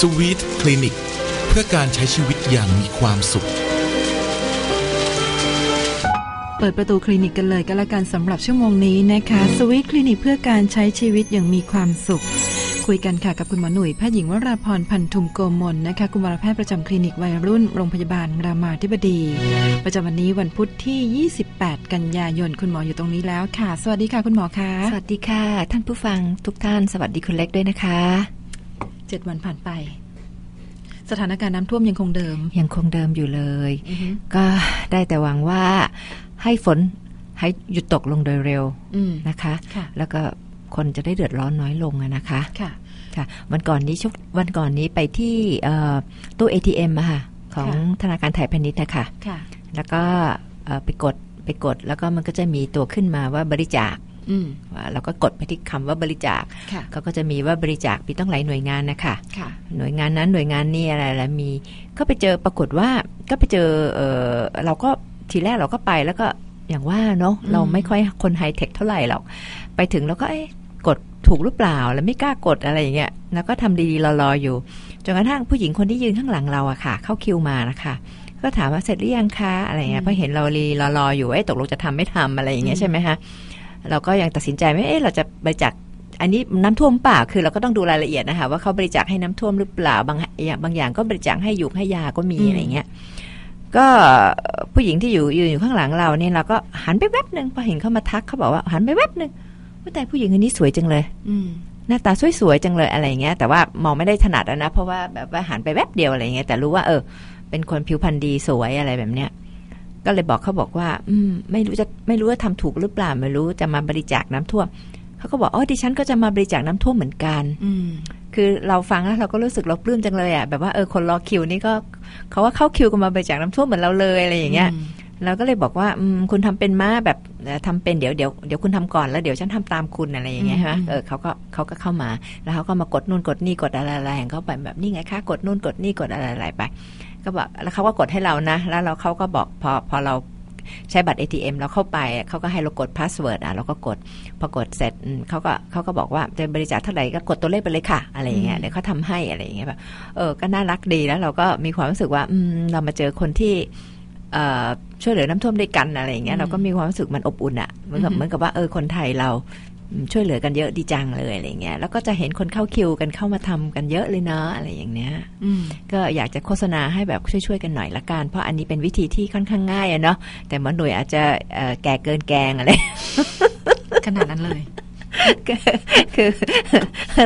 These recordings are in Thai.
สวีทคลินิก เพื่อการใช้ชีวิตอย่างมีความสุข เปิดประตูคลินิกกันเลยก็แล้วกันสำหรับชั่วโมงนี้นะคะสวีทคลินิกเพื่อการใช้ชีวิตอย่างมีความสุข คุยกันค่ะกับคุณหมอหนุ่ยแพทย์หญิงวราพรพันธุมโกมลนะคะกุมารแพทย์ประจำคลินิกวัยรุ่นโรงพยาบาลรามาธิบดี ประจำวันนี้วันพุธที่ 28 กันยายนคุณหมออยู่ตรงนี้แล้วค่ะ สวัสดีค่ะคุณหมอคะสวัสดีค่ะ ท่านผู้ฟังทุกท่านสวัสดีคุณเล็กด้วยนะคะ เจ็ดวันผ่านไป สถานการณ์น้ำท่วมยังคงเดิม ยังคงเดิมอยู่เลย ก็ได้แต่หวังว่าให้ฝนให้หยุดตกลงโดยเร็วอืมนะคะค่ะแล้วก็คนจะได้เดือดร้อนน้อยลงอะนะคะค่ะค่ะ วันก่อนนี้ชุกวันก่อนนี้ไปที่เอ่อตู้ ATM อะค่ะ ของค่ะธนาคารไทยพาณิชย์นะคะค่ะ แล้วก็เอ่อไปกดไปกดแล้วก็มันก็จะมีตัวขึ้นมาว่าบริจาคอืมว่า เราก็กดไปที่คำว่าบริจาคค่ะเขาก็จะมีว่าบริจาคมีต้องหลายหน่วยงานนะคะค่ะหน่วยงานนั้นหน่วยงานนี้อะไรแล้วมีก็ไปเจอปรากฏว่าก็ไปเจอเออเราก็ทีแรกเราก็ไปแล้วก็อย่างว่าเนาะอืมเราไม่ค่อยคนไฮเทคเท่าไหร่หรอกไปถึงแล้วก็เอ๊ะกดถูกหรือเปล่าแล้วไม่กล้ากดอะไรอย่างเงี้ยแล้วก็ทำดีๆรอๆอยู่จนกระทั่งผู้หญิงคนที่ยืนข้างหลังเราอะค่ะ เข้าคิวมานะคะก็ถามว่าเสร็จหรือยังคะอะไรเงี้ยเพราะเห็นเรารีรอๆอยู่เอ๊ะตกลงจะทำไม่ทำอะไรอย่างเงี้ยใช่ไหมคะ เราก็ยังตัดสินใจไม่เอ๊ะเราจะบริจาคอันนี้น้ำท่วมเปล่าคือเราก็ต้องดูรายละเอียดนะคะว่าเขาบริจาคให้น้ำท่วมหรือเปล่าบางอย่างบางอย่างก็บริจาคให้ยุกให้ยาก็มีอืมอะไรเงี้ยก็ผู้หญิงที่อยู่ยืนอยู่ข้างหลังเราเนี่ยเราก็หันไปแวบหนึ่งพอเห็นเขามาทักเขาบอกว่าหันไปแวบหนึ่งว่าแต่ผู้หญิงคนนี้สวยจังเลย อืมหน้าตาสวยๆจังเลยอะไรเงี้ยแต่ว่ามองไม่ได้ถนัดอะนะเพราะว่าแบบว่าหันไปแวบเดียวอะไรเงี้ยแต่รู้ว่าเออเป็นคนผิวพรรณดีสวยอะไรแบบเนี้ย ก็เลยบอกเขาบอกว่า อืม ไม่รู้จะไม่รู้ว่าทำถูกหรือเปล่าไม่รู้จะมาบริจาคน้ำท่วมเขาก็บอกอ๋อดิฉันก็จะมาบริจาคน้ำท่วมเหมือนกัน อืมคือเราฟังแล้วเราก็รู้สึกเราปลื้มจังเลยอะแบบว่าเออคนรอคิวนี่ก็เขาว่าเข้าคิวกันมาบริจาคน้ำท่วมเหมือนเราเลยอะไรอย่างเงี้ยเราก็เลยบอกว่าอืมคุณทำเป็นมาแบบเอ่อทำเป็นเดี๋ยวเดี๋ยวเดี๋ยวคุณทำก่อนแล้วเดี๋ยวฉันทำตามคุณอะไรอย่างเงี้ยอืมใช่ไหมอืมเออเขาก็เขาก็เข้ามา แล้วเขาก็มากดนู่นกดนี่กดอะไรอะไรของเขาไปแบบนี่ไงคะกดนู่นกดนี่กดอะไรอะไรไป ก็บอกแล้วเขาก็กดให้เรานะ แล้วเราเขาก็บอกพอพอเราใช้บัตร ATM เราเข้าไปเขาก็ให้เรากดพาสเวิร์ดอะเราก็กดพอกดเสร็จอืมเขาก็เขาก็บอกว่าจะบริจาคเท่าไหร่ก็กดตัวเลขไปเลยค่ะ อะไรอย่างเงี้ยอืมเดี๋ยวเขาทำให้อะไรอย่างเงี้ยแบบเออก็น่ารักดีแล้วเราก็มีความรู้สึกว่าอืมเรามาเจอคนที่เอ่อช่วยเหลือน้ำท่วมด้วยกันอะไรอย่างเงี้อืยมเราก็มีความรู้สึกมันอบอุ่นอะเหมือนกับอือฮึเหมือนกับว่าเออคนไทยเราอืม ช่วยเหลือกันเยอะดีจังเลยอะไรอย่างเงี้ยแล้วก็จะเห็นคนเข้าคิวกันเข้ามาทำกันเยอะเลยเนาะอะไรอย่างเนี้ยอืมก็อยากจะโฆษณาให้แบบช่วยๆกันหน่อยละกันเพราะอันนี้เป็นวิธีที่ค่อนข้างง่ายอะเนาะแต่หมอหน่วยอาจจะเอ่อแก่เกินแกงอะไรขนาดนั้นเลยคือ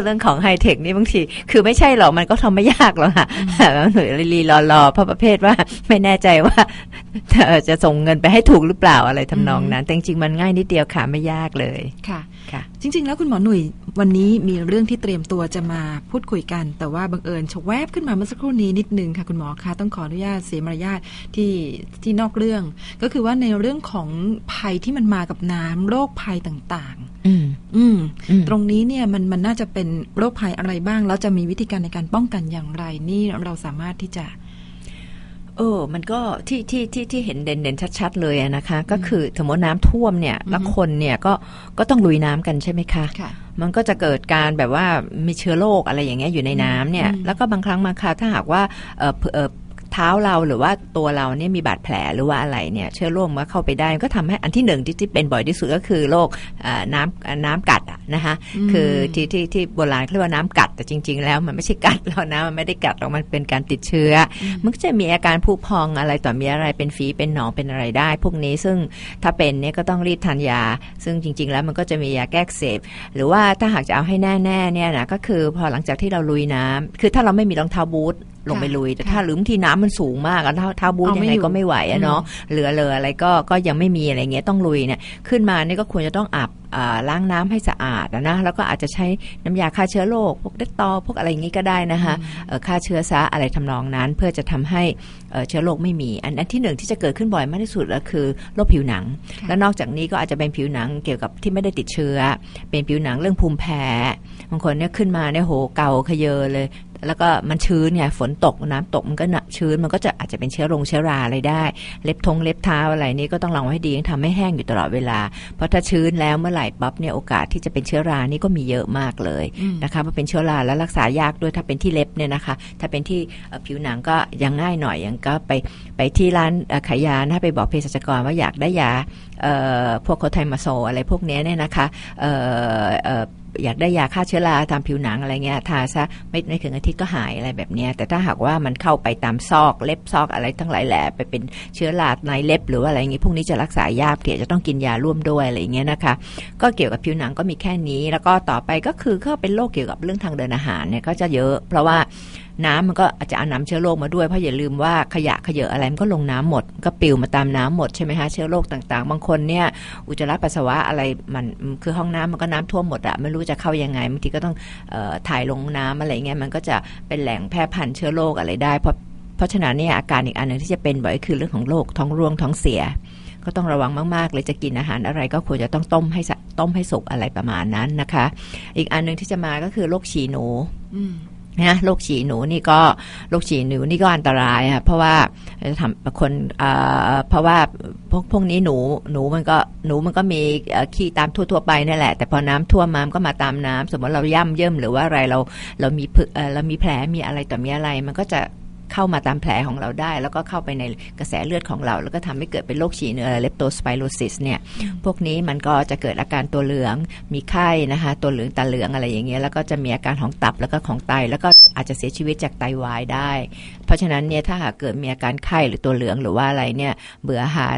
เรื่องของไฮเทคนี่บางที คือไม่ใช่หรอกมันก็ทำไม่ยากหรอกค่ะแบบหน่วยรีรอรอเพราะประเภทว่าไม่แน่ใจว่าเอ่อจะส่งเงินไปให้ถูกหรือเปล่าอะไรทำนองนั้น แต่จริงๆมันง่ายนิดเดียวค่ะไม่ยากเลยค่ะค่ะ จริง ๆ แล้วคุณหมอหนุ่ยวันนี้มีเรื่องที่เตรียมตัวจะมาพูดคุยกัน แต่ว่าบังเอิญชะแวบขึ้นมาเมื่อสักครู่นี้นิดนึงค่ะคุณหมอคะต้องขออนุญาตเสียมารยาทที่ที่นอกเรื่อง ก็คือว่าในเรื่องของภัยที่มันมากับน้ำโรคภัยต่างอืมๆอืมอืมตรงนี้เนี่ยมันมันน่าจะเป็นโรคภัยอะไรบ้าง แล้วจะมีวิธีการในการป้องกันอย่างไร นี่เราสามารถที่จะ เออ มันก็ที่ที่ที่ที่เห็นเด่นเด่นชัด ๆ เลยอะนะคะ ก็คือสมมติน้ำท่วมเนี่ยแล้วคนเนี่ยก็ก็ต้องลุยน้ำกันใช่ไหมคะค่ะมันก็จะเกิดการแบบว่ามีเชื้อโรคอะไรอย่างเงี้ยอยู่ในน้ำเนี่ยอืมแล้วก็บางครั้งบางคราวถ้าหากว่า เออเอ่อเท้าเราหรือว่าตัวเราเนี่ยมีบาดแผลหรือว่าอะไรเนี่ยเชื้อโรคมันก็เข้าไปได้มันก็ทำให้อันที่หนึ่งที่ที่เป็นบ่อยที่สุดก็คือโรคเอ่อน้ำเอ่อน้ำกัดอะนะคะอืมคือที่ที่ที่โบราณเขาเรียกว่าน้ำกัดแต่จริง ๆ แล้วมันไม่ใช่กัดเรานะมันไม่ได้กัดหรอกมันเป็นการติดเชื้ออมมันก็จะมีอาการผุพองอะไรต่อมีอะไรเป็นฝีเป็นหนองเป็นอะไรได้ พวกนี้ซึ่งถ้าเป็นเนี่ยก็ต้องรีบทานยา ซึ่งจริง ๆ แล้วมันก็จะมียาแก้อักเสบหรือว่าถ้าหากจะเอาให้แน่ๆเนี่ยนะก็คือพอหลังจากที่เราลุยน้ำคือถ้าเราไม่มีรองเท้าบูทลงไปลุย แต่ค่ะถ้าหรือบางทีน้ำมันสูงมากอะเท้าเท้าบูทเอายังไม่ไงอยู่ก็ไม่ไหวอะเนาะเหลือเลยอะไรก็ก็ยังไม่มีอะไรเงี้ยต้องลุยเนี่ยขึ้นมานี่ก็ควรจะต้องอาบอ่าล้างน้ำให้สะอาดอะนะแล้วก็อาจจะใช้น้ำยาฆ่าเชื้อโรคพวกเดตตอลพวกอะไรอย่างงี้ก็ได้นะคะเอ่อฆ่าเชื้อซะอะไรทำนองนั้น เพื่อจะทำให้เอ่อเชื้อโรคไม่มีอันอันที่หนึ่งที่จะเกิดขึ้นบ่อยมากที่สุดก็คือโรคผิวหนังค่ะแล้วนอกจากนี้ก็อาจจะเป็นผิวหนังเกี่ยวกับที่ไม่ได้ติดเชื้อ เป็นผิวหนังเรื่องภูมิแพ้ บางคนเนี่ยขึ้นมาเนี่ยโหเกาขยเยอเลย แล้วก็มันชื้นไงฝนตกน้ำตกมันก็หนักชื้นมันก็จะอาจจะเป็นเชื้อรงเชื้อราอะไรได้ เล็บทงเล็บเท้าอะไรนี่ก็ต้องระวังให้ดีทำให้แห้งอยู่ตลอดเวลา เพราะถ้าชื้นแล้วเมื่อไหร่ปั๊บเนี่ยโอกาสที่จะเป็นเชื้อรานี่ก็มีเยอะมากเลยอืมนะคะมันเป็นเชื้อราแล้วรักษายากด้วยถ้าเป็นที่เล็บเนี่ยนะคะ ถ้าเป็นที่เอ่อผิวหนังก็ยังง่ายหน่อยยังก็ไปไปที่ร้านเอ่อขายยานะไปบอกเภสัชกรว่าอยากได้ยาเอ่อพวกโคไทมาโซอะไรพวกเนี้ยเนี่ยนะคะเอยากได้ยาฆ่าเชื้อราตามผิวหนังอะไรเงี้ยทาซะไม่ไม่ถึงอาทิตย์ก็หายอะไรแบบเนี้ยแต่ถ้าหากว่ามันเข้าไปตามซอกเล็บซอกอะไรทั้งหลายแหละไปเป็นเชื้อราในเล็บหรือว่าอะไรเงี้พวกนี้จะรักษายากเกี่ยวจะต้องกินยาร่วมด้วยอะไรเงี้ยนะคะ ก็เกี่ยวกับผิวหนังก็มีแค่นี้ แล้วก็ต่อไปก็คือก็เป็นโรคเกี่ยวกับเรื่องทางเดินอาหารเนี่ยก็จะเยอะ เพราะว่า น้ำมันก็อาจจะเอาน้ำเชื้อโรคมาด้วยเพราะอย่าลืมว่าขยะขยะอะไรมันก็ลงน้ำหมด ก็ปิวมาตามน้ำหมดใช่ไหมฮะเชื้อโรคต่างๆ บางคนเนี่ยอุจจาระปัสสาวะอะไรมันคือห้องน้ำมันก็น้ำท่วมหมดอะไม่รู้จะเข้ายังไงบางทีก็ต้องออถ่ายลงน้ำอะไรเงี้ยมันก็จะเป็นแหล่งแพร่พันธุ์เชื้อโรคอะไรได้เพราะเพราะฉะนั้นเนี่ยอาการอีกอันหนึ่งที่จะเป็นบ่อยคือเรื่องของโรคท้องร่วงท้องเสีย ก็ต้องระวังมากๆเลยจะกินอาหารอะไรก็ควรจะต้องต้มให้ต้มให้สุกอะไรประมาณนั้นนะคะ อีกอันหนึ่งที่จะมาก็คือโรคฉี่หนูอื นะโรคฉี่หนูนี่ก็โรคฉี่หนูนี่ก็อันตรายค่ะเพราะว่าทำคนเอ่อเพราะว่าพวกพวกนี้หนูหนูมันก็หนูมันก็มีขี้ตามทั่วๆไปนี่แหละ แต่พอน้ำท่วมมามันก็มาตามน้ำสมมติเราย่ำเยิ่มหรือว่าอะไรเราเรามีเรามีแผลมีอะไรต่อมีอะไรมันก็จะ เข้ามาตามแผลของเราได้ แล้วก็เข้าไปในกระแสเลือดของเรา แล้วก็ทำให้เกิดเป็นโรคฉี่เนื้อเลปโตสไปโรซิสเนี่ยพวกนี้มันก็จะเกิดอาการตัวเหลืองมีไข้นะคะตัวเหลืองตาเหลืองอะไรอย่างเงี้ยแล้วก็จะมีอาการของตับแล้วก็ของไต แล้วก็อาจจะเสียชีวิตจากไตวายได้ เพราะฉะนั้นเนี่ยถ้าหากเกิดมีอาการไข้หรือตัวเหลืองหรือว่าอะไรเนี่ยเบื่ออาหาร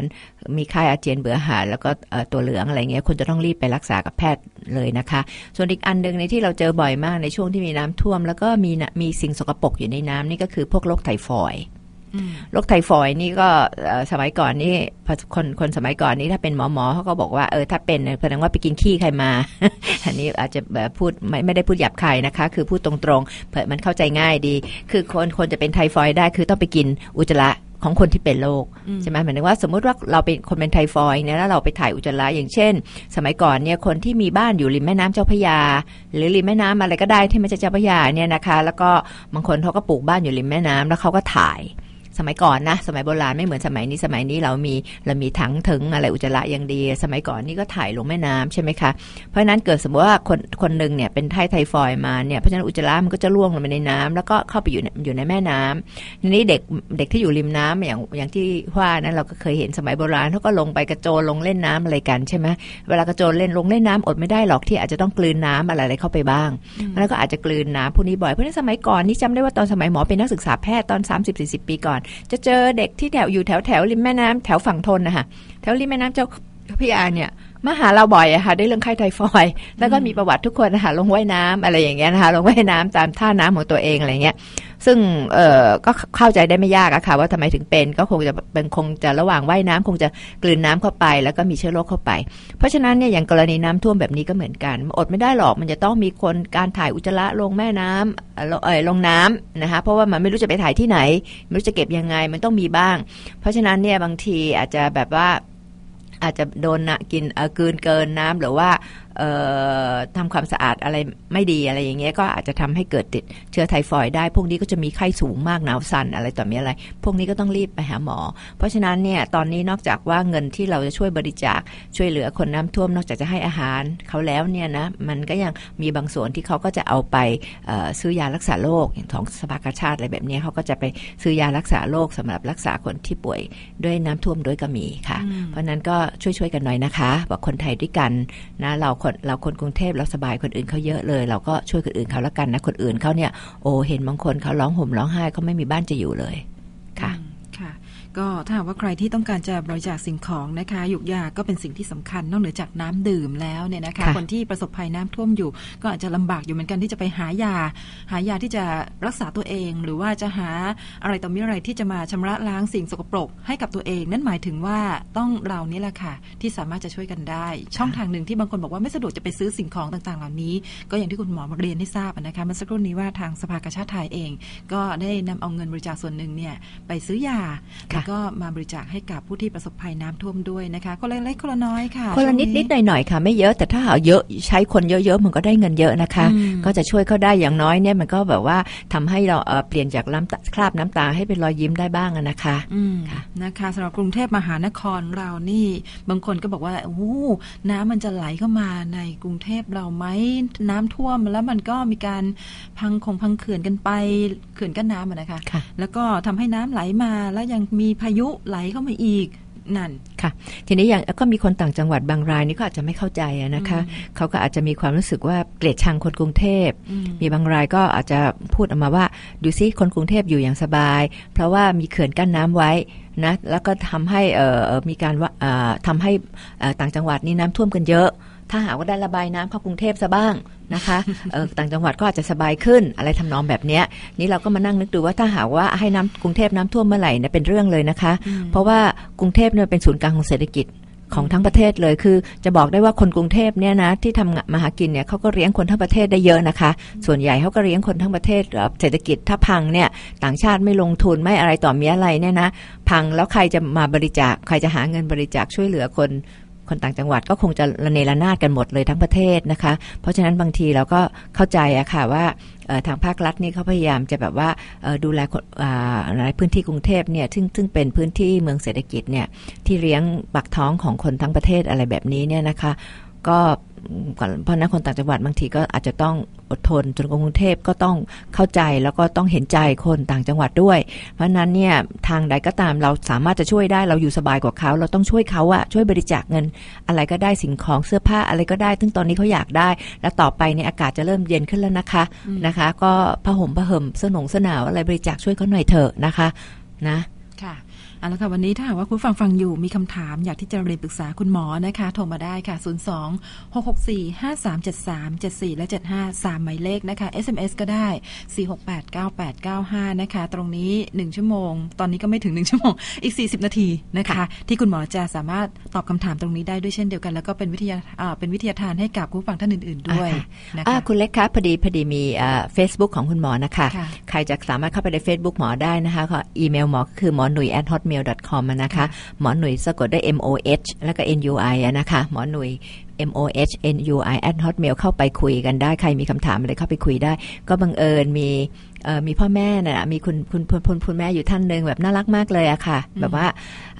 มีไข้อาเจียนเบื่ออาหารแล้วก็เอ่อตัวเหลืองอะไรเงี้ยคุณจะต้องรีบไปรักษากับแพทย์ เลยนะคะ ส่วนอีกอันหนึ่งในที่เราเจอบ่อยมากในช่วงที่มีน้ำท่วม แล้วก็มีน่ะมีสิ่งสกปรกอยู่ในน้ำนี่ก็คือพวกโรคไทฟอยด์อืมโรคไทฟอยด์นี่ก็เอ่อสมัยก่อนนี่พอคนคนสมัยก่อนนี่ถ้าเป็นหมอหมอเขาก็บอกว่าเออถ้าเป็นเนี่ยแสดงว่าไปกินขี้ใครมา อันนี้อาจจะแบบพูดไม่ไม่ได้พูดหยาบคายนะคะ คือพูดตรงๆเผื่อมันเข้าใจง่ายดี คือคนคนจะเป็นไทฟอยด์ได้คือต้องไปกินอุจจาระ ของคนที่เป็นโรคอืมใช่ไหมหมายถึงว่าสมมุติว่าเราเป็นคนเป็นไทฟอยด์เนี่ยแล้วเราไปถ่ายอุจจาระอย่างเช่น สมัยก่อนเนี่ยคนที่มีบ้านอยู่ริมแม่น้ำเจ้าพระยา หรือริมแม่น้ำอะไรก็ได้ที่ไม่ใช่เจ้าพระยาเนี่ยนะคะ แล้วก็บางคนเขาก็ปลูกบ้านอยู่ริมแม่น้ำแล้วเขาก็ถ่าย สมัยก่อนนะ สมัยโบราณไม่เหมือนสมัยนี้สมัยนี้เรามีเรามีถังถึงอะไรอุจจาระอย่างดี สมัยก่อนนี่ก็ถ่ายลงแม่น้ำใช่ไหมคะ เพราะฉะนั้นเกิดสมมติว่าคนคนหนึ่งเนี่ยเป็นไทไทฟอยด์มาเนี่ยเพราะฉะนั้นอุจจาระมันก็จะร่วงลงไปในน้ำแล้วก็เข้าไปอยู่ในอยู่ในแม่น้ำทีนี้เด็กเด็กที่อยู่ริมน้ำอย่างอย่างที่ว่านั้นเราก็เคยเห็นสมัยโบราณเขาก็ลงไปกระโจนลงเล่นน้ำอะไรกันใช่ไหมเวลากระโจนเล่นลงเล่นน้ำอดไม่ได้หรอกที่อาจจะต้องกลืนน้ำอะไรอะไรเข้าไปบ้างแล้วก็อาจจะกลืนน้ำพวกนี้บ่อยเพราะฉะนั้นสมัยก่อนนี่จำได้ว่าตอนสมัยหมอเป็นนักศึกษาแพทย์ตอน 30-40 ปีก่อนจะเจอเด็กที่แถวอยู่แถวแถวริมแม่น้ำแถวฝั่งทนนะคะแถวริมแม่น้ำเจ้าพระยาเนี่ยมาหาเราบ่อยอะค่ะได้เรื่องไข้ไทฟอยด์แล้วก็มีประวัติทุกคนนะคะลงว่ายน้ำอะไรอย่างเงี้ยนะคะลงว่ายน้ำตามท่าน้ำของตัวเองอะไรเงี้ย ซึ่งเอ่อก็เข้าใจได้ไม่ยากอะค่ะ ว่าทำไมถึงเป็นก็คงจะเป็นคงจะระหว่างว่ายน้ำคงจะกลืนน้ำเข้าไป แล้วก็มีเชื้อโรคเข้าไป เพราะฉะนั้นเนี่ยอย่างกรณีน้ำท่วมแบบนี้ก็เหมือนกัน อดไม่ได้หรอกมันจะต้องมีคนการถ่ายอุจจาระลงแม่น้ำเอ่อลงเอยลงน้ำนะคะเพราะว่ามันไม่รู้จะไปถ่ายที่ไหนไม่รู้จะเก็บยังไงมันต้องมีบ้าง เพราะฉะนั้นเนี่ยบางทีอาจจะแบบว่า อาจจะโดนนะกินเกินเกินน้ำหรือว่า ทำความสะอาดอะไรไม่ดีอะไรอย่างเงี้ยก็อาจจะทำให้เกิดติดเชื้อไทฟอยด์ได้ พวกนี้ก็จะมีไข้สูงมากหนาวสั่นอะไรต่อมีอะไร พวกนี้ก็ต้องรีบไปหาหมอ เพราะฉะนั้นเนี่ยตอนนี้นอกจากว่าเงินที่เราจะช่วยบริจาคช่วยเหลือคนน้ำท่วมนอกจากจะให้อาหารเขาแล้วเนี่ยนะมันก็ยังมีบางส่วนที่เขาก็จะเอาไปเอ่อซื้อยารักษาโรคอย่างของสภากาชาติอะไรแบบเนี้ยเขาก็จะไปซื้อยารักษาโรคสำหรับรักษาคนที่ป่วยด้วยน้ำท่วมด้วยก็มีค่ะอืมเพราะฉะนั้นก็ช่วยๆกันหน่อยนะคะบอกคนไทยด้วยกันนะเราคนเราคนกรุงเทพเราสบายคนอื่นเขาเยอะเลย เราก็ช่วยคนอื่นเขาละกันนะคนอื่นเขาเนี่ยโอ้เห็นบางคนเขาร้องห่มร้องไห้เขาไม่มีบ้านจะอยู่เลยค่ะค่ะ ก็ถ้าหากว่าใครที่ต้องการจะบริจาคสิ่งของนะคะหยุกยาก็เป็นสิ่งที่สำคัญนอกเหนือจากน้ำดื่มแล้วเนี่ยนะคะค่ะคนที่ประสบภัยน้ำท่วมอยู่ ก็อาจจะลำบากอยู่เหมือนกันที่จะไปหายา หายาที่จะรักษาตัวเอง หรือว่าจะหาอะไรต่อมีอะไรที่จะมาชำระล้างสิ่งสกปรก ให้กับตัวเอง นั่นหมายถึงว่าต้องเรานี่แหละค่ะที่สามารถจะช่วยกันได้ ช่องทางหนึ่งที่บางคนบอกว่าไม่สะดวกจะไปซื้อสิ่งของต่างๆ เหล่านี้ ก็อย่างที่คุณหมอมาเรียนให้ทราบนะคะเมื่อสักครู่นี้ว่าทางสภากาชาติไทยเอง ก็ได้นำเอาเงินบริจาคส่วนหนึ่งเนี่ยไปซื้อยาค่ะก็มาบริจาคให้กับผู้ที่ประสบภัยน้ำท่วมด้วยนะคะคนละเล็กคนละน้อยค่ะ คนละนิดนิดหน่อยหน่อยๆค่ะ ไม่เยอะแต่ถ้าหาเยอะใช้คนเยอะๆมันก็ได้เงินเยอะนะคะอืมก็จะช่วยเขาได้อย่างน้อยเนี่ยมันก็แบบว่าทำให้เราเอ่อเปลี่ยนจากน้ำตาคราบน้ำตาให้เป็นรอยยิ้มได้บ้างอะนะคะอืมค่ะนะคะสำหรับกรุงเทพมหานครเรานี่บางคนก็บอกว่าโอ้โหน้ำมันจะไหลเข้ามาในกรุงเทพเราไหมน้ำท่วมแล้วมันก็มีการพังคงพังเขื่อนกันไปเขื่อนกั้นน้ำอะนะคะค่ะแล้วก็ทำให้น้ำไหลมาแล้วยังมีพายุไหลเข้ามาอีกนั่นค่ะ ทีนี้อย่างก็มีคนต่างจังหวัดบางรายนี่ก็อาจจะไม่เข้าใจอะนะคะ เขาก็อาจจะมีความรู้สึกว่าเกลียดชังคนกรุงเทพอืมมีบางรายก็อาจจะพูดออกมาว่า ดูซิคนกรุงเทพอยู่อย่างสบาย เพราะว่ามีเขื่อนกั้นน้ำไว้นะแล้วก็ทำให้เอ่อเอ่อมีการว่าเอ่อทำให้เอ่อต่างจังหวัดนี่น้ำท่วมกันเยอะ ถ้าหากว่าได้ระบายน้ำเข้ากรุงเทพซะบ้าง นะคะเอ่อต่างจังหวัดก็อาจจะสบายขึ้นอะไรทำนองแบบเนี้ยนี่เราก็มานั่งนึกดูว่าถ้าหากว่าให้น้ำกรุงเทพน้ำท่วมเมื่อไหร่เนี่ยเป็นเรื่องเลยนะคะ เพราะว่ากรุงเทพเนี่ยเป็นศูนย์กลางของเศรษฐกิจของทั้งประเทศเลยคือจะบอกได้ว่าคนกรุงเทพเนี่ยนะที่ทำงานมาหากินเนี่ยเขาก็เลี้ยงคนทั้งประเทศได้เยอะนะคะ ส่วนใหญ่เขาก็เลี้ยงคนทั้งประเทศเอ่อเศรษฐกิจถ้าพังเนี่ยต่างชาติไม่ลงทุนไม่อะไรต่อมีอะไรเนี่ยนะพังแล้วใครจะมาบริจาคใครจะหาเงินบริจาคช่วยเหลือคน คนต่างจังหวัดก็คงจะระเนระนาดกันหมดเลยทั้งประเทศนะคะ เพราะฉะนั้นบางทีเราก็เข้าใจอะค่ะว่าทางภาครัฐนี่เขาพยายามจะแบบว่าดูแลอ่าในพื้นที่กรุงเทพเนี่ยซึ่งซึ่งเป็นพื้นที่เมืองเศรษฐกิจเนี่ยที่เลี้ยงปักท้องของคนทั้งประเทศอะไรแบบนี้เนี่ยนะคะ ก็เพราะนั้นคนต่างจังหวัดบางทีก็อาจจะต้องอดทนจนกรุงเทพก็ต้องเข้าใจแล้วก็ต้องเห็นใจคนต่างจังหวัดด้วย เพราะฉะนั้นเนี่ยทางใดก็ตามเราสามารถจะช่วยได้เราอยู่สบายกว่าเขา เราต้องช่วยเขาอะช่วยบริจาคเงิน อะไรก็ได้สิ่งของเสื้อผ้าอะไรก็ได้ซึ่งตอนนี้เขาอยากได้ แล้วต่อไปเนี่ยอากาศจะเริ่มเย็นขึ้นแล้วนะคะนะคะ ก็ผ้าห่มผ้าห่มเสื้อหนงเสื้อหนาวอะไรบริจาคช่วยเขาหน่อยเถอะนะคะนะค่ะ เอาละค่ะวันนี้ถ้าหากว่าคุณฟังฟังอยู่มีคำถามอยากที่จะเรียนปรึกษาคุณหมอนะคะ โทรมาได้ค่ะ 02 664 5373 74 และ 75 3หมายเลขนะคะ SMS ก็ได้ 4689895 นะคะ ตรงนี้ 1 ชั่วโมง ตอนนี้ก็ไม่ถึง 1 ชั่วโมง อีก 40 นาทีนะคะ ที่คุณหมอจะสามารถตอบคำถามตรงนี้ได้ด้วยเช่นเดียวกัน แล้วก็เป็นวิทยาอ่าเป็นวิทยาทานให้กับคุณผู้ฟังท่านอื่น ๆ ด้วยอ่านะอ่าคะคุณเล็กคะพอดีพอดีมีเฟซบุ๊กของคุณหมอนะคะค่ะใครจะสามารถเข้าไปใน Facebook หมอได้นะคะก็อีเมลหมอก็คือหมอหนุ่ย at hotmail com hotmail.com นะคะ หมอหนุ่ยสะกดด้วย M O H แล้วก็ N U I อะนะคะ หมอหนุ่ย M O H N U I at hotmail เข้าไปคุยกันได้ ใครมีคำถามอะไรเข้าไปคุยได้ ก็บังเอิญมี มีพ่อแม่น่ะมีคุณคุณคุณคุณคุณแม่อยู่ท่านหนึ่งแบบน่ารักมากเลยอะค่ะ แบบว่า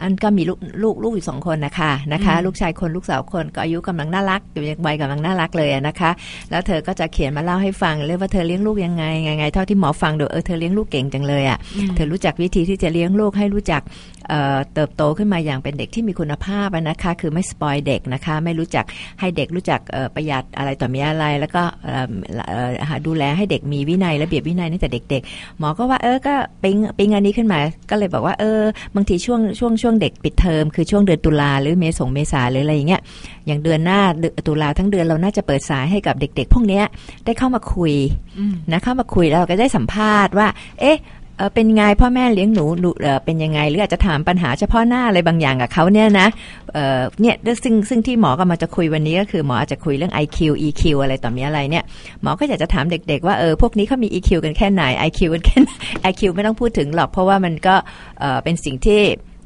อันก็มีลูกลูกลูกอยู่สองคนนะคะนะคะอืมลูกชายคนลูกสาวคนก็อายุกำลังน่ารักอยู่ยังวัยกำลังน่ารักเลยอะนะคะ แล้วเธอก็จะเขียนมาเล่าให้ฟังเรื่องว่าเธอเลี้ยงลูกยังไงไงไงเท่าที่หมอฟังดูเออเธอเลี้ยงลูกเก่งจังเลยอะ่ะอืมเธอรู้จักวิธีที่จะเลี้ยงลูกให้รู้จักเอ่อเติบโตขึ้นมาอย่างเป็นเด็กที่มีคุณภาพอะนะคะ คือไม่สปอยเด็กนะคะ ไม่รู้จักให้เด็กรู้จักเอ่อประหยัดอะไรต่อมีอะไร แล้วก็เอ่อเอ่อหาดูแลให้เด็กมีวินัยระเบียบวินัยตั้งแต่เด็ก ๆ หมอก็ว่าเออก็ปิ๊งปิ๊งอันนี้ขึ้นมา ก็เลยบอกว่าเออบางทีช่วงช่วงช่วงเด็กปิดเทอมคือช่วงเดือนตุลาหรือเมษงเมษาหรืออะไรอย่างเงี้ยอย่างเดือนหน้าเดือนตุลาทั้งเดือนเราน่าจะเปิดสายให้กับเด็ก ๆ พวกเนี้ยได้เข้ามาคุยอืมนะเข้ามาคุยแล้วเราก็ได้สัมภาษณ์ว่า เอ๊ะ เออเป็นไงพ่อแม่เลี้ยงหนูหนูเออเป็นยังไงหรืออาจจะถามปัญหาเฉพาะหน้าอะไรบางอย่างกับเขาเนี่ยนะเอ่อเนี่ยซึ่งซึ่งที่หมอกำลังจะคุยวันนี้ก็คือหมออาจจะคุยเรื่อง IQ EQ อะไรต่อมีอะไรเนี่ยหมอก็อยากจะถามเด็ก ๆ ว่าเออพวกนี้เขามี EQ กันแค่ไหน IQ กันแค่ไหน IQ ไม่ต้องพูดถึงหรอกเพราะว่ามันก็เออเป็นสิ่งที่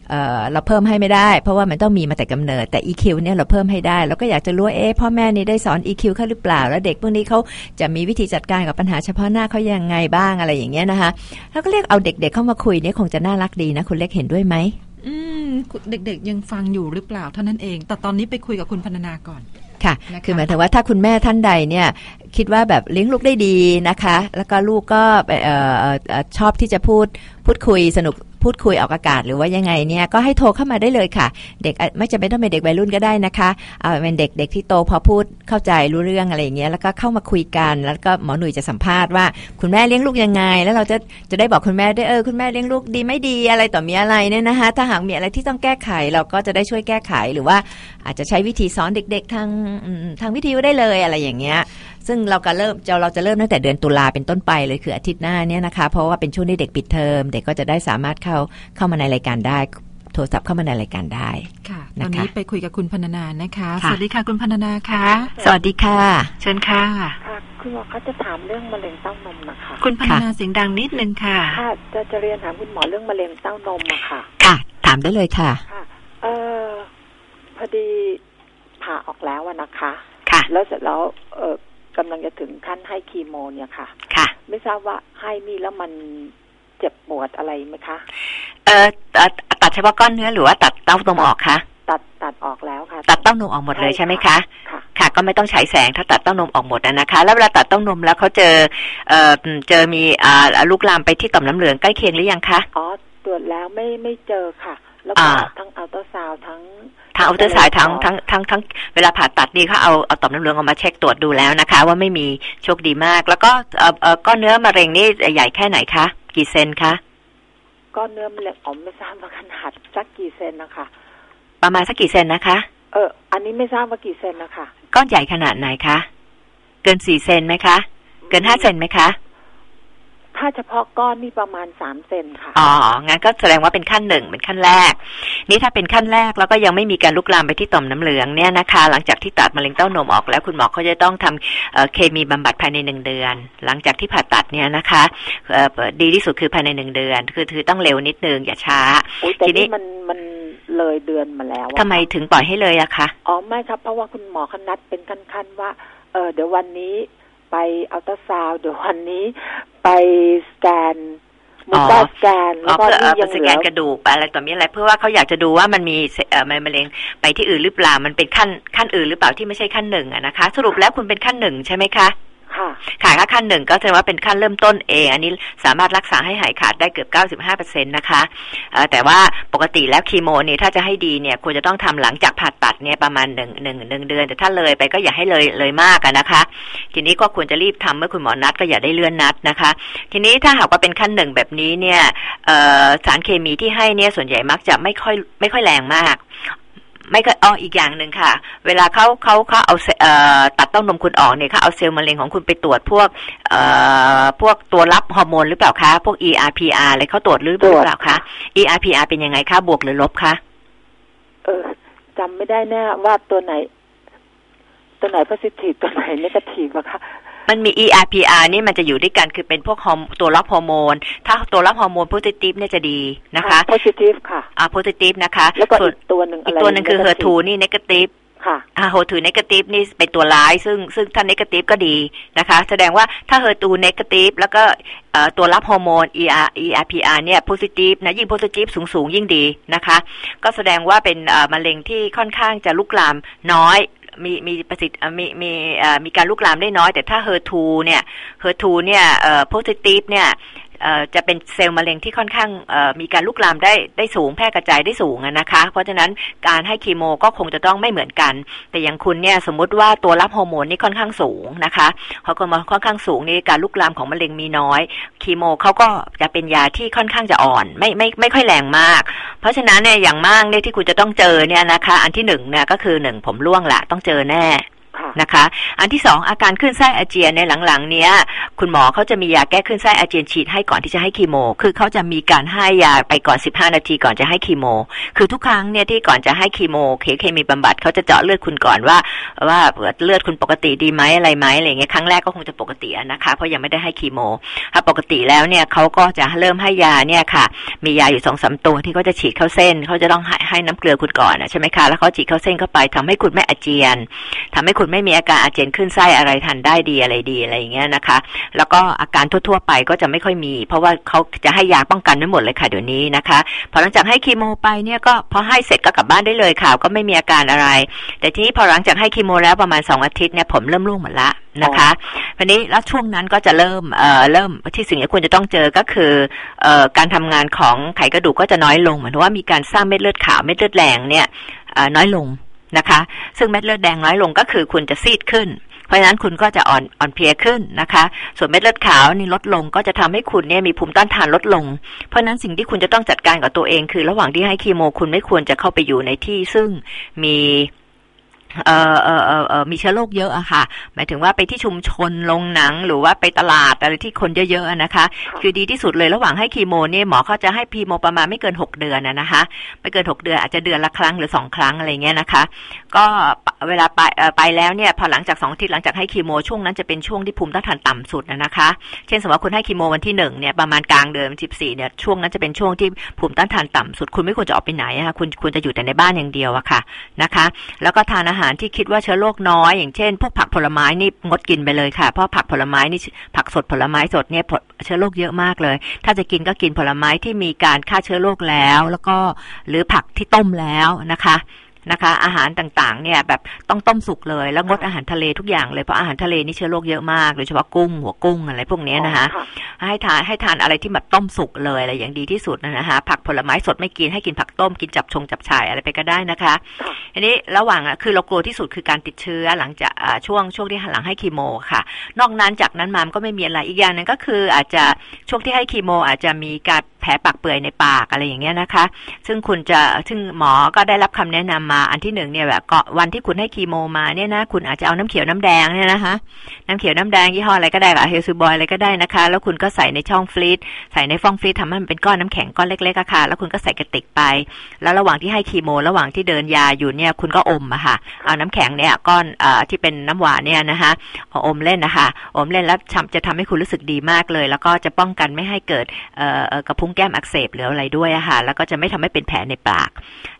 เอ่อเราเพิ่มให้ไม่ได้ เพราะว่ามันต้องมีมาแต่กำเนิดแต่ EQ เนี่ยเราเพิ่มให้ได้แล้วก็อยากจะรู้ว่าเอ๊ะพ่อแม่นี่ได้สอน EQ เขาหรือเปล่า แล้วเด็กพวกนี้เขาจะมีวิธีจัดการกับปัญหาเฉพาะหน้าเขายังไงบ้างอะไรอย่างเงี้ยนะคะแล้วก็เรียกเอาเด็ก ๆเข้ามาคุยเนี่ยคงจะน่ารักดีนะ คุณเล็กเห็นด้วยไหมอืมคุณเด็ก ๆ ยังฟังอยู่หรือเปล่าเท่านั้นเอง แต่ตอนนี้ไปคุยกับคุณพันนาก่อนค่ะนะคะคือหมายถึงว่าถ้าคุณแม่ท่านใดเนี่ยคิดว่าแบบเลี้ยงลูกได้ดีนะคะ แล้วก็ลูกก็เอ่อเอ่อเอ่อชอบที่จะพูดพูดคุยสนุก พูดคุยออกอากาศหรือว่ายังไงเนี่ยก็ให้โทรเข้ามาได้เลยค่ะ เด็กไม่จำเป็นต้องเป็นเด็กวัยรุ่นก็ได้นะคะเอาเป็นเด็กเด็กที่โตพอพูดเข้าใจรู้เรื่องอะไรอย่างเงี้ยแล้วก็เข้ามาคุยกันแล้วก็หมอหนุ่ยจะสัมภาษณ์ว่าคุณแม่เลี้ยงลูกยังไง แล้วเราจะจะได้บอกคุณแม่ได้เออคุณแม่เลี้ยงลูกดีไม่ดีอะไรต่อมีอะไรเนี่ยนะคะถ้าหากมีอะไรที่ต้องแก้ไขเราก็จะได้ช่วยแก้ไขหรือว่าอาจจะใช้วิธีสอนเด็ก ๆ ทางทางวิทยุได้เลยอะไรอย่างเงี้ย ซึ่งเราก็เริ่มจะเราจะเริ่มตั้งแต่เดือนตุลาเป็นต้นไปเลยคืออาทิตย์หน้าเนี่ยนะคะ เพราะว่าเป็นช่วงที่เด็กปิดเทอม เด็กก็จะได้สามารถเข้าเข้ามาในรายการได้ โทรศัพท์เข้ามาในรายการได้ค่ะตนะคะอนนี้ไปคุยกับคุณพันนานะคะค่ะสวัสดีค่ะคุณพันนาคะสวัสดีค่ะ เชิญค่ะค่ะคุณหมอเขาจะถามเรื่องมะเร็งเต้านมนะคะคุณพันนาเสียงดังนิดนึงค่ะค่ะจะจะเรียนถามคุณหมอเรื่องมะเร็งเต้านมอะค่ะ ค่ะามได้เลยค่ะค่ะเออพอดีผ่าออกแล้วอะนะคะ ค่ะ แล้วเสร็จแล้วเออ กำลังจะถึงขั้นให้คีโมเนี่ยค่ะ ค่ะ ไม่ทราบว่าให้นี่แล้วมันเจ็บปวดอะไรไหมคะเอ่อเอ่อตัดเฉพาะก้อนเนื้อหรือว่าตัดเต้านมออกคะตัดตัดออกแล้วค่ะ ตัดเต้านมออกหมดเลยใช่ไหมคะค่ะค่ะก็ไม่ต้องฉายแสงถ้าตัดเต้านมออกหมดอะนะคะ แล้วเวลาตัดเต้านมแล้วเขาเจอเอ่อเจอมีอ่าลูกลามไปที่ต่อมน้ำเหลืองใกล้เคียงหรือยังคะอ๋อตรวจแล้วไม่ไม่เจอค่ะ แล้วก็อ่าทั้งอัลตราซาวด์ทั้ง ทางอัลตราซาวด์ทั้งทั้งทั้งทั้งเวลาผ่าตัดนี่เขาเอาเอาต่อมน้ำเหลืองออกมาเช็คตรวจดูแล้วนะคะ ว่าไม่มีโชคดีมาก แล้วก็เอ่อเอ่อก้อนเนื้อมะเร็งนี่ใหญ่แค่ไหนคะกี่เซนคะก้อนเนื้อมันเล็กอ๋อไม่ทราบว่าขนาดสักกี่เซนนะคะ ประมาณสักกี่เซนนะคะ เอออันนี้ไม่ทราบว่ากี่เซนนะคะก้อนใหญ่ขนาดไหนคะเกินสี่เซนไหมคะ เกินห้าเซนไหมคะ ถ้าเฉพาะก้อนนี่ประมาณสามเซนค่ะ อ๋อ งั้นก็แสดงว่าเป็นขั้นหนึ่งเป็นขั้นแรก นี่ถ้าเป็นขั้นแรกแล้วก็ยังไม่มีการลุกลามไปที่ต่อมน้ำเหลืองเนี่ยนะคะ หลังจากที่ตัดมะเร็งเต้านมออกแล้วคุณหมอเขาจะต้องทำเอ่อเคมีบำบัดภายในหนึ่งเดือน หลังจากที่ผ่าตัดเนี่ยนะคะเอ่อดีที่สุดคือภายในหนึ่งเดือน คือคือต้องเร็วนิดนึงอย่าช้าโอ้ยแต่ทีนี้นี่มันมันเลยเดือนมาแล้วอะทำไมถึงปล่อยให้เลยอะคะ อ๋อไม่ครับเพราะว่าคุณหมอเขานัดเป็นขั้นๆว่าเออเดี๋ยววันนี้ ไปอัลตราซาวด์เดี๋ยววันนี้ไปสแกนมูอ๋อต้าสแกนอ๋แล้อวก็เพื่อเอ่อนี่ยังสเหแกลือนกระดูกอะไรต่อมีอะไร เพื่อว่าเขาอยากจะดูว่ามันมีเอ่อมะเร็งไปที่อื่นหรือเปล่ามันเป็นขั้นขั้นอื่นหรือเปล่าที่ไม่ใช่ขั้นหนึ่งอะนะคะ สรุปแล้วคุณเป็นขั้นหนึ่งใช่ไหมคะ ค่ะค่ะถ้าขั้นหนึ่งก็แสดงว่าเป็นขั้นเริ่มต้นเองอันนี้สามารถรักษาให้หายขาดได้เกือบ 95%นะคะแต่ว่าปกติแล้วคีโมนี่ถ้าจะให้ดีเนี่ยควรจะต้องทำหลังจากผ่าตัดเนี่ยประมาณหนึ่งหนึ่งหนึ่งเดือน แต่ถ้าเลยไปก็อย่าให้เลยเลยมากนะคะ ทีนี้ก็ควรจะรีบทำเมื่อคุณหมอนัดก็อย่าได้เลื่อนนัดนะคะ ทีนี้ถ้าหากว่าเป็นขั้นหนึ่งแบบนี้เนี่ยสารเคมีที่ให้เนี่ยส่วนใหญ่มักจะไม่ค่อยไม่ค่อยแรงมาก ไม่ก็อ๋ออีกอย่างหนึ่งค่ะ เวลาเขาเขาเขาเอาเซเอ่อตัดเต้านมคุณออกเนี่ยเขาเอาเซลล์มะเร็งของคุณไปตรวจพวกเอ่อพวกตัวรับฮอร์โมนหรือเปล่าคะพวก ERPR อะไรเขาตรวจหรือเปตรวจล่าคะ ERPR เป็นยังไงคะบวกหรือลบคะเออจำไม่ได้แน่ว่าตัวไหน ตัวไหน positive ตัวไหน negative อะคะ มันมี ERPR นี่มันจะอยู่ด้วยกันคือเป็นพวกฮอร์โมตัวรับฮอร์โมน ถ้าตัวรับฮอร์โมนโพซิทีฟเนี่ยจะดีนะคะ positive ค่ะ อ่าโพซิทีฟนะคะ แล้วก็ส่วนอีกตัวหนึ่งอีอะกไรตัวหนึ่งคือ negative HER2 นี่ negative ค่ะอ่าโฮทูเนกาทีฟนี่เป็นตัวร้าย ซึ่งซึ่งถ้าเนกาทีฟก็ดีนะคะ แสดงว่าถ้าเฮอร์ตูเนกาทีฟแล้วก็เอ่อตัวรับฮอร์โมน ER ERPR เนี่ยโพซิทีฟนะยิ่งโพซิทีฟสูงสูงยิ่งดีนะคะ ก็แสดงว่าเป็นเอ่อมะเร็งที่ค่อนข้างจะลุกลามน้อย มีมีประสิทธิ์มีมีมีการลุกลามได้น้อย แต่ถ้าเฮอร์ทูเนี่ยเฮอร์ทูเนี่ยเอ่อโพสิทีฟเนี่ย จะเป็นเซลล์มะเร็งที่ค่อนข้างมีการลุกลามได้ได้สูงแพร่กระจายได้สูงนะคะ เพราะฉะนั้นการให้คีโมก็คงจะต้องไม่เหมือนกัน แต่อย่างคุณเนี่ยสมมุติว่าตัวรับฮอร์โมนนี่ค่อนข้างสูงนะคะพอคนมาค่อนข้างสูงนี่การลุกลามของมะเร็งมีน้อยคีโมเขาก็จะเป็นยาที่ค่อนข้างจะอ่อน ไม่ไม่ไม่ค่อยแรงมาก เพราะฉะนั้นเนี่ยอย่างมากเนี่ยที่คุณจะต้องเจอเนี่ยนะคะ อันที่หนึ่งเนี่ยก็คือหนึ่งผมร่วงละต้องเจอแน่ นะคะ อันที่สองอาการขึ้นไส้อาเจียนในหลังๆ เนี้ย คุณหมอเขาจะมียาแก้ขึ้นไส้อาเจียนฉีดให้ก่อนที่จะให้คีโม คือเขาจะมีการให้ยาไปก่อน 15 นาทีก่อนจะให้คีโม คือทุกครั้งเนี่ยที่ก่อนจะให้คีโมเคเคมีบำบัดเขาจะเจาะเลือดคุณก่อนว่า ว่าเลือดคุณปกติดีไหมอะไรไหมอะไรเงี้ยครั้งแรกก็คงจะปกตินะคะเพราะยังไม่ได้ให้คีโม ถ้าปกติแล้วเนี่ยเขาก็จะเริ่มให้ยาเนี่ยค่ะ มียาอยู่สองสามตัวที่เขาจะฉีดเข้าเส้นเขาจะต้องให้ให้น้ำเกลือคุณก่อนใช่ไหมคะแล้วเขาฉีดเข้าเส้นเข้าไปทำให้คุณไม่อาเจียนทำให้คุณไม่มีอาการอาเจียนขึ้นไส้อะไรทันได้ดีอะไรดีอะไรอย่างเงี้ยนะคะ แล้วก็อาการทั่ว ๆ ไปก็จะไม่ค่อยมี เพราะว่าเขาจะให้ยาป้องกันไว้หมดเลยค่ะเดี๋ยวนี้นะคะพอหลังจากให้คีโมไปเนี่ยก็พอให้เสร็จก็กลับบ้านได้เลยค่ะ ก็ไม่มีอาการอะไร แต่ทีนี้พอหลังจากให้คีโมแล้วประมาณสองอาทิตย์เนี่ยผมเริ่มร่วงหมดละนะคะทีนี้แล้วช่วงนั้นก็จะเริ่มเอ่อเริ่มที่สิ่งที่ควรจะต้องเจอก็คือเอ่อการทำงานของไขกระดูกก็จะน้อยลงเหมือนว่ามีการสร้างเม็ดเลือดขาวเม็ดเลือดแดงเนี่ยน้อยลง นะคะ ซึ่งเม็ดเลือดแดงน้อยลงก็คือคุณจะซีดขึ้น เพราะฉะนั้นคุณก็จะอ่อนอ่อนเพลียขึ้นนะคะ ส่วนเม็ดเลือดขาวนี่ลดลงก็จะทำให้คุณเนี่ยมีภูมิต้านทานลดลง เพราะฉะนั้นสิ่งที่คุณจะต้องจัดการกับตัวเอง คือระหว่างที่ให้คีโม คุณไม่ควรจะเข้าไปอยู่ในที่ซึ่งมี เออเออเออเออมีเชื้อโรคเยอะอะค่ะ หมายถึงว่าไปที่ชุมชนโรงหนังหรือว่าไปตลาดอะไรที่คนเยอะๆอะนะคะ คือดีที่สุดเลยระหว่างให้คีโมเนี่ยหมอเขาจะให้คีโมประมาณไม่เกิน 6 เดือนนะนะคะ ไม่เกิน 6 เดือนอาจจะเดือนละครั้งหรือ 2 ครั้งอะไรเงี้ยนะคะ ก็เวลาไปเอ่อไปแล้วเนี่ยพอหลังจากสองอาทิตย์หลังจากให้คีโมช่วงนั้นจะเป็นช่วงที่ภูมิต้านทานต่ำสุดนะนะคะ เช่นสมมติว่าคุณให้คีโมวันที่หนึ่งเนี่ยประมาณกลางเดือนสิบสี่เนี่ยช่วงนั้นจะเป็นช่วงที่ภูมิต้านทานต่ำสุด คุณไม่ควรจะออกไปไหนอะค่ะคุณควรจะอยู่แต่ในบ้านอย่างเดียวอะค่ะนะคะ แล้วก็ทานอาหารที่คิดว่าเชื้อโรคน้อย อย่างเช่น พวกผักผลไม้นี่งดกินไปเลยค่ะ เพราะผักผลไม้นี่ผักสดผลไม้สดเนี่ยเชื้อโรคเยอะมากเลย ถ้าจะกินก็กินผลไม้ที่มีการฆ่าเชื้อโรคแล้ว แล้วก็หรือผักที่ต้มแล้วนะคะ นะคะ อาหารต่างๆ เนี่ยแบบต้องต้มสุกเลย แล้วงดอาหารทะเลทุกอย่างเลย เพราะอาหารทะเลนี่เชื้อโรคเยอะมากโดยเฉพาะกุ้งหัวกุ้งอะไรพวกเนี้ยนะคะอ๋อให้ทานให้ทานอะไรที่แบบต้มสุกเลยอะไรอย่างดีที่สุดนะนะคะผักผลไม้สดไม่กินให้กินผักต้มกินจับชงจับฉ่ายอะไรไปก็ได้นะคะค่ะทีนี้ระหว่างอะคือเรากลัวที่สุดคือการติดเชื้อหลังจากอ่าช่วงช่วงที่หลังให้คีโมค่ะ นอกนั้นจากนั้นมามันก็ไม่มีอะไรอีกอย่างหนึงก็คืออาจจะช่วงที่ให้คีโม อาจจะมีการแผลปากเปื่อยในปากอะไรอย่างเงี้ยนะคะ ซึ่งคุณจะซึ่งหมอก็ได้รับคำแนะนำมาอันที่หนึ่งเนี่ยแบบก็วันที่คุณให้คีโมมาเนี่ยนะคุณอาจจะเอาน้ำเขียวน้ำแดงเนี่ยนะคะน้ำเขียวน้ำแดงยี่ห้ออะไรก็ได้ค่ะเฮลซูบอยอะไรก็ได้นะคะ แล้วคุณก็ใส่ในช่องฟรีซใส่ในฟองฟรีซทำให้มันเป็นก้อนน้ำแข็งก้อนเล็กๆอะค่ะแล้วคุณก็ใส่กระติกไป แล้วระหว่างที่ให้คีโม ระหว่างที่เดินยาอยู่เนี่ยคุณก็อมอะค่ะเอาน้ำแข็งเนี่ยก้อนเอ่อที่เป็นน้ำหวานเนี่ยนะคะอาอมเล่นนะคะอมเล่นแล้วจะทำให้คุณรู้สึกดีมากเลย แล้วก็จะป้องกันไม่ให้เกิดเอ่อกระพุ้งแก้มอักเสบหรืออะไรด้วยอะค่ะ แล้วก็จะไม่ทำให้เป็นแผลในปาก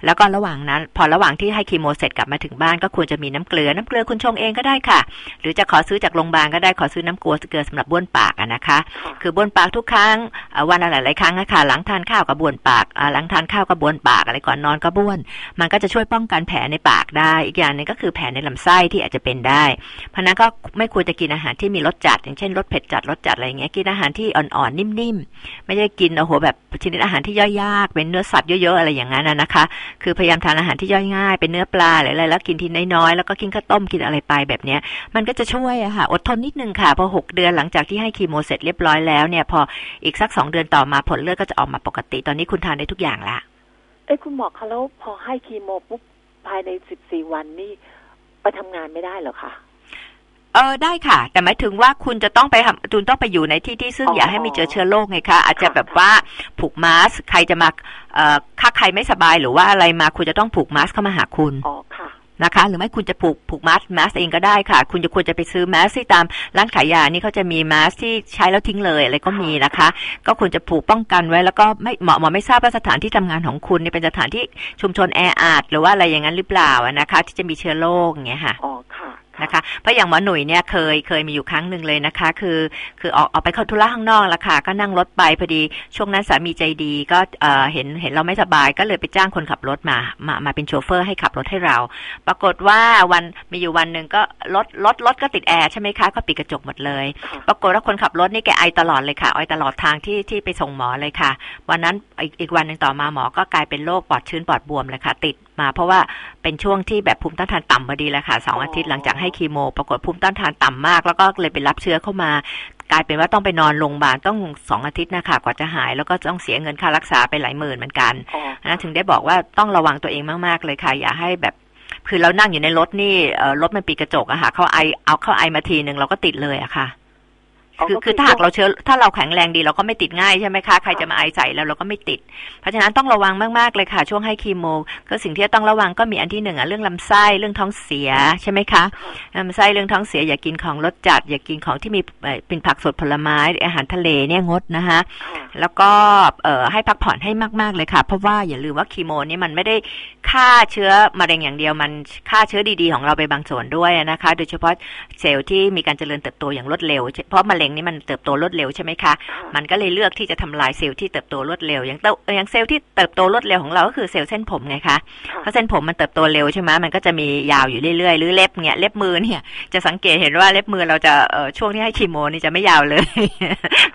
แล้วก็ระหว่างนั้น พอระหว่างที่ให้คีโมเสร็จกลับมาถึงบ้านก็ควรจะมีน้ำเกลือ น้ำเกลือคุณชงเองก็ได้ค่ะ หรือจะขอซื้อจากโรงพยาบาลก็ได้ขอซื้อน้ำเกลือเกลือสำหรับบ้วนปากอะนะคะค่ะคือบ้วนปากทุกครั้งเอ่อวันละหลายๆครั้งอะค่ะหลังทานข้าวก็บ้วนปากอ่าหลังทานข้าวก็บ้วนปากอะไรก่อนนอนก็บ้วน มันก็จะช่วยป้องกันแผลในปากได้อีกอย่างหนึงก็คือแผลในลำไส้ที่อาจจะเป็นได้ เพราะฉะนั้นก็ไม่ควรจะกินอาหารที่มีรสจัด อย่างเช่นรสเผ็ดจัดรสจัดอะไรอย่างเงี้ยกินอาหารที่อ่อนๆนิ่มๆไม่ได้กินโอ้โหแบบชนิดอาหารที่ย่อยยาก เป็นเนื้อสัตว์เยอะๆอะไรอย่างนั้นนะคะ คือพยายามทานอาหารที่ย่อยง่าย เป็นเนื้อปลาหรืออะไรแล้วกินทีน้อยๆแล้วก็กินข้าวต้มกินอะไรไปแบบเนี้ย มันก็จะช่วยอะค่ะ อดทนนิดนึงค่ะพอหกเดือนหลังจากที่ให้คีโมเสร็จเรียบร้อยแล้วเนี่ย พออีกสักสองเดือนต่อมาผลเลือดก็จะออกมาปกติ ตอนนี้คุณทานได้ทุกอย่างละเอ้คุณหมอคะแล้วพอให้คีโมปุ๊บภายในสิบสี่วันนี่ไปทำงานไม่ได้หรอคะ เออได้ค่ะ แต่หมายถึงว่าคุณจะต้องไปทำคุณต้องไปอยู่ในที่ที่ซึ่งอ๋อออย่าให้มีเจอเชื้อโรคไงคะอาจจะค่ะแบบว่าผูกมาสก์ใครจะมาเอ่อถ้าใครไม่สบายหรือว่าอะไรมาคุณจะต้องผูกมาสก์เข้ามาหาคุณอ๋อค่ะนะคะ หรือไม่คุณจะผูกผูกมาสก์มาสก์เองก็ได้ค่ะ คุณจะควรจะไปซื้อมาสก์ที่ตามร้านขายยานี่เขาจะมีมาสก์ที่ใช้แล้วทิ้งเลยอะไรก็มีนะคะ ก็ควรจะผูกป้องกันไว้แล้วก็ไม่หมอหมอไม่ทราบว่าสถานที่ทำงานของคุณเนี่ยเป็นสถานที่ชุมชนแออัดหรือว่าอะไรอย่างนั้นหรือเปล่าอะนะคะ ที่จะมีเชื้อโรคอย่างเงี้ยค่ะอ๋อค่ะ นะคะ เพราะอย่างหมอหนุ่ยเนี่ยเคยเคยมีอยู่ครั้งหนึ่งเลยนะคะ คือคือออกออกไปเข้าธุระข้างนอกละค่ะ ก็นั่งรถไปพอดีช่วงนั้นสามีใจดีก็เอ่อเห็นเห็นเราไม่สบายก็เลยไปจ้างคนขับรถมามามาเป็นโชเฟอร์ให้ขับรถให้เรา ปรากฏว่าวันมีอยู่วันหนึ่งก็รถรถรถก็ติดแอร์ใช่ไหมคะก็ปิดกระจกหมดเลยค่ะปรากฏว่าคนขับรถนี่แกไอตลอดเลยค่ะไอตลอดทางที่ที่ไปส่งหมอเลยค่ะ วันนั้นอีกอีกวันหนึ่งต่อมาหมอก็กลายเป็นโรคปอดชื้นปอดบวมเลยค่ะ ติด มา เพราะว่าเป็นช่วงที่แบบภูมิต้านทานต่ำพอดีเลยค่ะสองอ๋อออาทิตย์หลังจากให้คีโม ปรากฏภูมิต้านทานต่ำมาก แล้วก็เลยไปรับเชื้อเข้ามากลายเป็นว่าต้องไปนอนโรงพยาบาลต้องสองอาทิตย์นะคะกว่าจะหาย แล้วก็ต้องเสียเงินค่ารักษาไปหลายหมื่นเหมือนกันอ๋อนะถึงได้บอกว่าต้องระวังตัวเองมากๆเลยค่ะ อย่าให้แบบคือเรานั่งอยู่ในรถนี่เอ่อรถมันปิดกระจกอะค่ะเขาไอเอาเข้าไอมาทีหนึ่งเราก็ติดเลยอะค่ะ คือคือถ้าหากเราเชื้อถ้าเราแข็งแรงดีเราก็ไม่ติดง่ายใช่ไหมคะใครจะมาไอใส่แล้วเราก็ไม่ติด เพราะฉะนั้นต้องระวังมากๆเลยค่ะ ช่วงให้คีโม ก็สิ่งที่ต้องระวังก็มีอันที่หนึ่งอะเรื่องลำไส้เรื่องท้องเสียใช่ไหมคะลำไส้เรื่องท้องเสียอย่ากินของรสจัด อย่ากินของที่มีเอ่อเป็นผักสดผลไม้อาหารทะเลเนี่ยงดนะคะค่ะแล้วก็เอ่อให้พักผ่อนให้มากๆเลยค่ะ เพราะว่าอย่าลืมว่าคีโมนี่มันไม่ได้ฆ่าเชื้อมะเร็งอย่างเดียวมันฆ่าเชื้อดีๆ ของเราไปบางส่วนด้วยนะคะ โดยเฉพาะเซลล์ที่มีการเจริญเติบโตอย่างรวดเร็วเพราะมะเร็งนี่มันเติบโตรวดเร็วใช่ไหมคะ มันก็เลยเลือกที่จะทำลายเซลล์ที่เติบโตรวดเร็ว อย่างเต้าอย่างเซลล์ที่เติบโตรวดเร็วของเราก็คือเซลล์เส้นผมไงคะค่ะเพราะเส้นผมมันเติบโตเร็วใช่ไหมมันก็จะมียาวอยู่เรื่อยๆ หรือเล็บเนี่ยเล็บมือเนี่ยจะสังเกตเห็นว่าเล็บมือเราจะเอ่อช่วงที่ให้คีโมนี่จะไม่ยาวเลย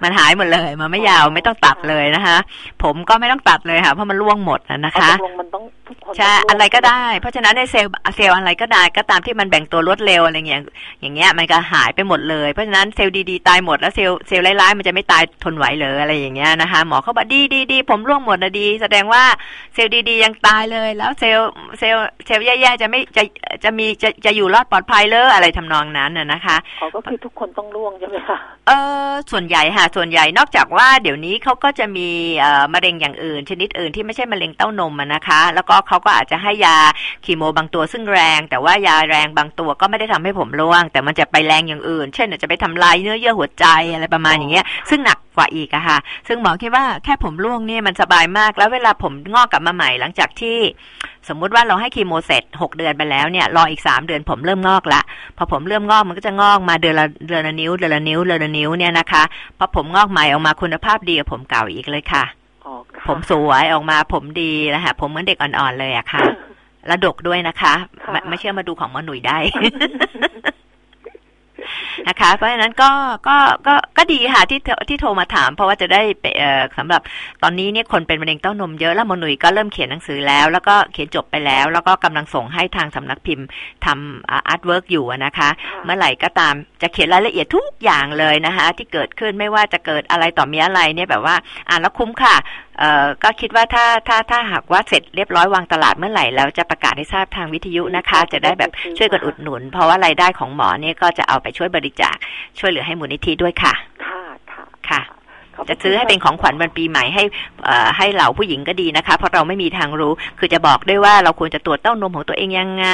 มันหายหมดเลย มันไม่ยาวไม่ต้องตัดเลยนะคะ ผมก็ไม่ต้องตัดเลยค่ะเพราะมันร่วงหมดนะนะคะเอาตกลงมันต้องทุกคนใช่ต้งอะไรก็ได้ เพราะฉะนั้นในเซลล์เซลล์อะไรก็ได้ก็ตามที่มันแบ่งตัวรวดเร็วอะไรเงี้ยอย่างเงี้ยมันก็หายไปหมดเลยเพราะฉะนั้นเซลล์ดีๆตายหมดหมดแล้วเซลล์เซลล์ร้ายๆมันจะไม่ตายทนไหวเลยอะไรอย่างเงี้ยนะคะ หมอเขาบอกดีดีดีผมร่วงหมดนะดี แสดงว่าเซลล์ดีๆยังตายเลย แล้วเซลล์เซลล์เซลล์แย่ๆจะไม่จะจะมีจะจะอยู่รอดปลอดภัยเลยอะไรทำนองนั้นน่ะนะคะอ๋อก็คือทุกคนต้องร่วงใช่ไหมคะเออส่วนใหญ่ค่ะส่วนใหญ่นอกจากว่าเดี๋ยวนี้เขาก็จะมีเอ่อมะเร็งอย่างอื่น ชนิดอื่นที่ไม่ใช่มะเร็งเต้านมอะนะคะ แล้วก็เขาก็อาจจะให้ยาคีโมบางตัวซึ่งแรง แต่ว่ายาแรงบางตัวก็ไม่ได้ทำให้ผมร่วง แต่มันจะไปแรงอย่างอื่น เช่นอาจจะไปทำลายเนื้อเยื่อหัวใจอะไรประมาณอย่างเงี้ย ซึ่งหนักกว่าอีกอะค่ะ ซึ่งหมอคิดว่าแค่ผมร่วงเนี่ยมันสบายมาก แล้วเวลาผมงอกกลับมาใหม่หลังจากที่ สมมุติว่าเราให้คีโมเสร็จหกเดือนไปแล้วเนี่ยรออีกสามเดือนผมเริ่มงอกละพอผมเริ่มงอกมันก็จะงอกมาเดือนละเดือนละนิ้วเดือนละนิ้วเดือนละนิ้วเนี่ยนะคะพอผมงอกใหม่ออกมาคุณภาพดีกว่าผมเก่าอีกเลยค่ะอ๋อค่ะผมสวยออกมาผมดีนะคะผมเหมือนเด็กอ่อนๆเลยอะค่ะและดกด้วยนะคะไม่ไม่เชื่อมาดูของหมอหนุ่ยได้ นะคะ เพราะฉะนั้นก็ก็ก็ก็ดีค่ะที่โทรที่โทรมาถาม เพราะว่าจะได้ไปเอ่อสำหรับตอนนี้เนี่ยคนเป็นมะเร็งเต้านมเยอะแล้วหมอหนุ่ยก็เริ่มเขียนหนังสือแล้ว แล้วก็เขียนจบไปแล้ว แล้วก็กำลังส่งให้ทางสำนักพิมพ์ทำอาร์ตเวิร์กอยู่อะนะคะค่ะเมื่อไหร่ก็ตามจะเขียนรายละเอียดทุกอย่างเลยนะคะ ที่เกิดขึ้นไม่ว่าจะเกิดอะไรต่อมีอะไรเนี่ยแบบว่าอ่านแล้วคุ้มค่ะเอ่อก็คิดว่าถ้าถ้าถ้าหากว่าเสร็จเรียบร้อยวางตลาดเมื่อไหร่แล้วจะประกาศให้ทราบทางวิทยุนะคะ จะได้แบบช่วยกันอุดหนุน เพราะว่ารายได้ของหมอเนี่ยก็จะเอาไปช่วยบริจาคช่วยเหลือให้มูลนิธิด้วยค่ะ ค่ะ ค่ะค่ะขบพร จะซื้อให้เป็นของขวัญวันปีใหม่ให้เอ่อให้เหล่าผู้หญิงก็ดีนะคะ เพราะเราไม่มีทางรู้ คือจะบอกด้วยว่าเราควรจะตรวจเต้านมของตัวเองยังไง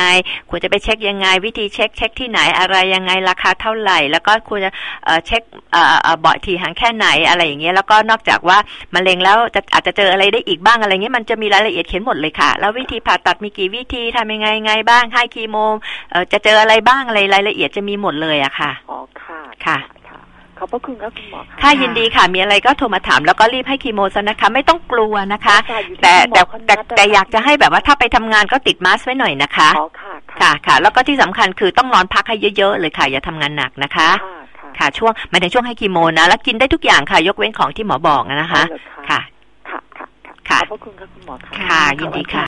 ควรจะไปเช็คยังไง วิธีเช็คเช็คที่ไหนอะไรยังไงราคาเท่าไหร่ แล้วก็ควรจะเอ่อเช็คเอ่อเอ่อบ่อยทีห่างแค่ไหนอะไรอย่างเงี้ยแล้วก็นอกจากว่ามะเร็งแล้วจะอาจจะเจออะไรได้อีกบ้างอะไรเงี้ยมันจะมีรายละเอียดเขียนหมดเลยค่ะ แล้ววิธีผ่าตัดมีกี่วิธีทำยังไงไงบ้างให้คีโมเอ่อจะเจออะไรบ้างอะไรรายละเอียดจะมีหมดเลยอะค่ะอ๋อค่ะค่ะค่ะ ขอบพระคุณครับคุณหมอค่ะค่ะยินดีค่ะ มีอะไรก็โทรมาถามแล้วก็รีบให้คีโมซะนะคะ ไม่ต้องกลัวนะคะค่ะอยู่ที่แต่คุณหมแต่อคนแต่นัดแต่อยากจะให้แบบว่าถ้าไปทำงานก็ติดมาสก์ไว้หน่อยนะคะอ๋อค่ะค่ะค่ะ แล้วก็ที่สำคัญคือต้องนอนพักให้เยอะๆเลยค่ะ อย่าทำงานหนักนะคะ ค่ะค่ะค่ะช่วงหมายถึงช่วงให้คีโมนะ แล้วกินได้ทุกอย่างค่ะ ยกเว้นของที่หมอบอกนะคะเอาเลยค่ะค่ะ ค่ะค่ะค่ะขอบพระคุณครับคุณหมอค่ะค่ะยินดีค่ะ